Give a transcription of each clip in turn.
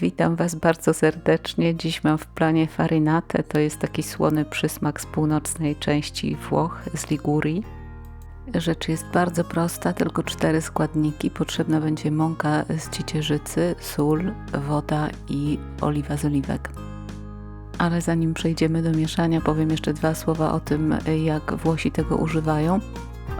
Witam Was bardzo serdecznie. Dziś mam w planie farinatę. To jest taki słony przysmak z północnej części Włoch, z Ligurii. Rzecz jest bardzo prosta, tylko cztery składniki. Potrzebna będzie mąka z ciecierzycy, sól, woda i oliwa z oliwek. Ale zanim przejdziemy do mieszania, powiem jeszcze dwa słowa o tym, jak Włosi tego używają.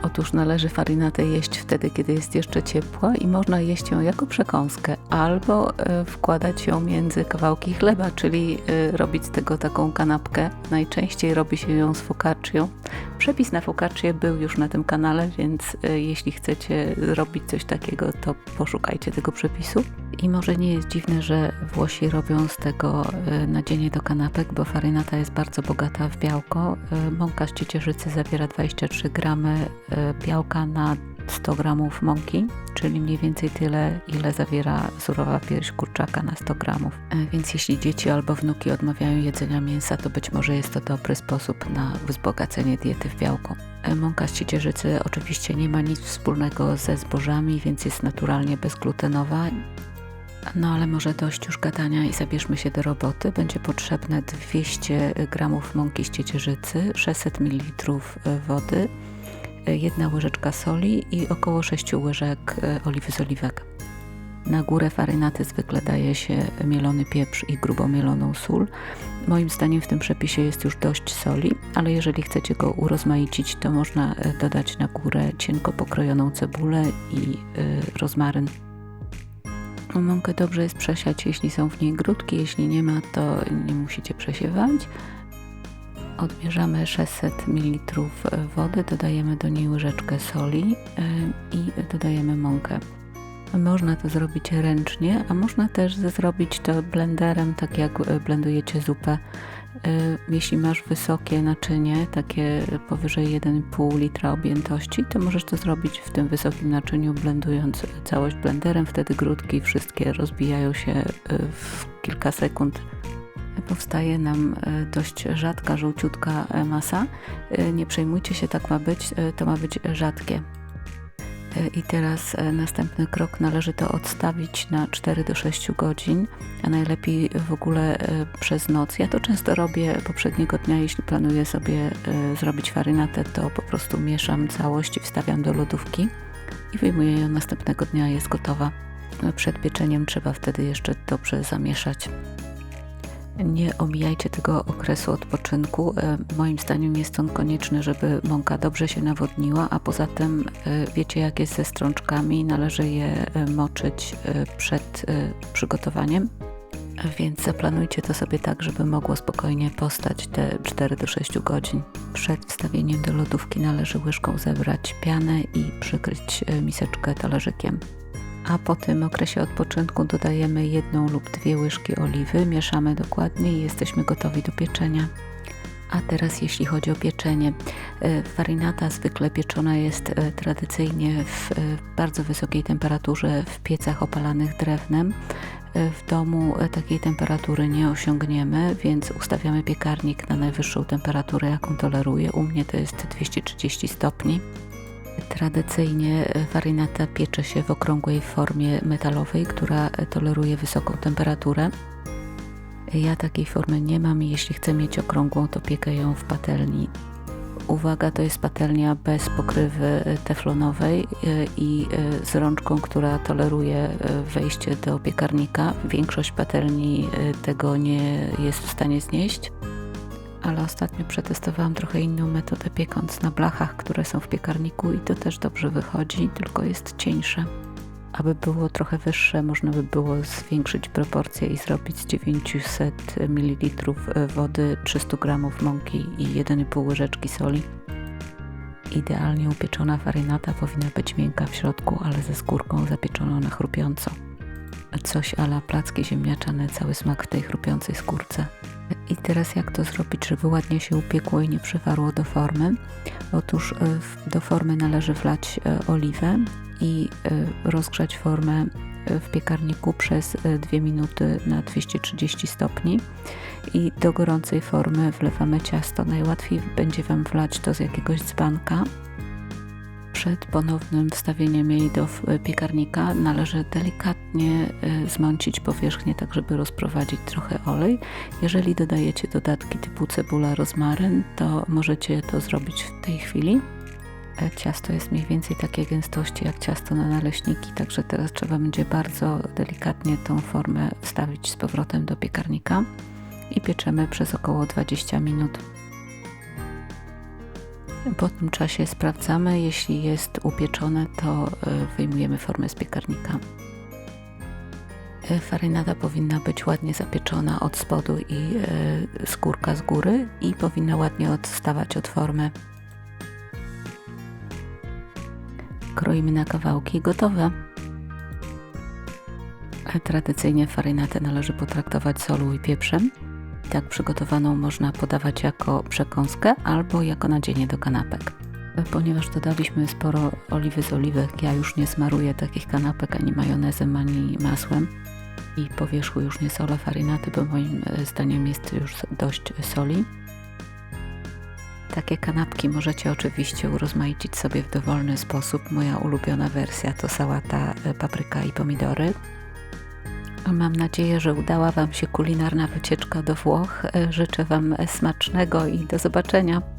Otóż należy farinatę jeść wtedy, kiedy jest jeszcze ciepła i można jeść ją jako przekąskę albo e, wkładać ją między kawałki chleba, czyli e, robić z tego taką kanapkę. Najczęściej robi się ją z focaccią. Przepis na focaccię był już na tym kanale, więc e, jeśli chcecie zrobić coś takiego, to poszukajcie tego przepisu. I może nie jest dziwne, że Włosi robią z tego nadzienie do kanapek, bo farynata jest bardzo bogata w białko. Mąka z ciecierzycy zawiera 23 gramy białka na 100 gramów mąki, czyli mniej więcej tyle, ile zawiera surowa pierś kurczaka na 100 gramów. E, więc jeśli dzieci albo wnuki odmawiają jedzenia mięsa, to być może jest to dobry sposób na wzbogacenie diety w białko. E, mąka z ciecierzycy oczywiście nie ma nic wspólnego ze zbożami, więc jest naturalnie bezglutenowa. No ale może dość już gadania i zabierzmy się do roboty. Będzie potrzebne 200 g mąki z ciecierzycy, 600 ml wody, jedna łyżeczka soli i około 6 łyżek e, oliwy z oliwek. Na górę farynaty zwykle daje się mielony pieprz i grubo mieloną sól. Moim zdaniem w tym przepisie jest już dość soli, ale jeżeli chcecie go urozmaicić, to można e, dodać na górę cienko pokrojoną cebulę i e, rozmaryn. Mąkę dobrze jest przesiać, jeśli są w niej grudki, jeśli nie ma, to nie musicie przesiewać. Odbierzemy 600 ml wody, dodajemy do niej łyżeczkę soli e, i dodajemy mąkę. Można to zrobić ręcznie, a można też zrobić to blenderem, tak jak blendujecie zupę. E, jeśli masz wysokie naczynie, takie powyżej 1,5 litra objętości, to możesz to zrobić w tym wysokim naczyniu, blendując całość blenderem. Wtedy grudki wszystkie rozbijają się e, w kilka sekund powstaje nam e, dość rzadka, żółciutka masa. Nie przejmujcie się, tak ma być, to ma być rzadkie. I teraz następny krok należy to odstawić na 4 do 6 godzin, a najlepiej w ogóle przez noc. Ja to często robię poprzedniego dnia, jeśli planuję sobie zrobić farynatę, to po prostu mieszam całość i wstawiam do lodówki i wyjmuję ją następnego dnia, jest gotowa. Przed pieczeniem trzeba wtedy jeszcze dobrze zamieszać. Nie omijajcie tego okresu odpoczynku. E, moim zdaniem jest on konieczny, żeby mąka dobrze się nawodniła, a poza tym e, wiecie jak jest ze strączkami, należy je e, moczyć przed przygotowaniem. Więc zaplanujcie to sobie tak, żeby mogło spokojnie postać te 4 do 6 godzin. Przed wstawieniem do lodówki należy łyżką zebrać pianę i przykryć miseczkę talerzykiem a po tym okresie odpoczynku dodajemy jedną lub dwie łyżki oliwy, mieszamy dokładnie i jesteśmy gotowi do pieczenia. A teraz jeśli chodzi o pieczenie. E, farinata zwykle pieczona jest e, tradycyjnie w e, bardzo wysokiej temperaturze w piecach opalanych drewnem. W domu takiej temperatury nie osiągniemy, więc ustawiamy piekarnik na najwyższą temperaturę, jaką toleruje. U mnie to jest 230 stopni. Tradycyjnie farinata piecze się w okrągłej formie metalowej, która toleruje wysoką temperaturę. Ja takiej formy nie mam i jeśli chcę mieć okrągłą, to piekę ją w patelni. Uwaga, to jest patelnia bez pokrywy teflonowej e, i e, z rączką, która toleruje e, wejście do piekarnika. Większość patelni tego nie jest w stanie znieść ale ostatnio przetestowałam trochę inną metodę piekąc na blachach, które są w piekarniku i to też dobrze wychodzi, tylko jest cieńsze. Aby było trochę wyższe, można by było zwiększyć proporcje i zrobić z 900 ml wody 300 g mąki i 1,5 łyżeczki soli. Idealnie upieczona farynata powinna być miękka w środku, ale ze skórką zapieczoną na chrupiąco. Coś ala placki ziemniaczane, cały smak w tej chrupiącej skórce. I teraz jak to zrobić, żeby ładnie się upiekło i nie przywarło do formy? Otóż e, do formy należy wlać e, oliwę i e, rozgrzać formę w piekarniku przez 2 minuty na 230 stopni i do gorącej formy wlewamy ciasto. Najłatwiej będzie Wam wlać to z jakiegoś dzbanka Przed ponownym wstawieniem jej do w- piekarnika należy delikatnie y, zmącić powierzchnię, tak żeby rozprowadzić trochę olej. Jeżeli dodajecie dodatki typu cebula, rozmaryn, to możecie to zrobić w tej chwili. E, Ciasto jest mniej więcej takiej gęstości jak ciasto na naleśniki, także teraz trzeba będzie bardzo delikatnie tą formę wstawić z powrotem do piekarnika i pieczemy przez około 20 minut. Po tym czasie sprawdzamy, jeśli jest upieczone, to e, wyjmujemy formę z piekarnika. E, Farynata powinna być ładnie zapieczona od spodu i e, skórka z góry i powinna ładnie odstawać od formy. Kroimy na kawałki gotowe. Tradycyjnie farynatę należy potraktować solą i pieprzem. Tak przygotowaną można podawać jako przekąskę albo jako nadzienie do kanapek. Ponieważ dodaliśmy sporo oliwy z oliwek, ja już nie smaruję takich kanapek ani majonezem, ani masłem i po wierzchu już nie solę farynaty, bo moim e, zdaniem jest już dość soli. Takie kanapki możecie oczywiście urozmaicić sobie w dowolny sposób. Moja ulubiona wersja to sałata, e, papryka i pomidory. Mam nadzieję, że udała Wam się kulinarna wycieczka do Włoch. E, Życzę Wam smacznego i do zobaczenia.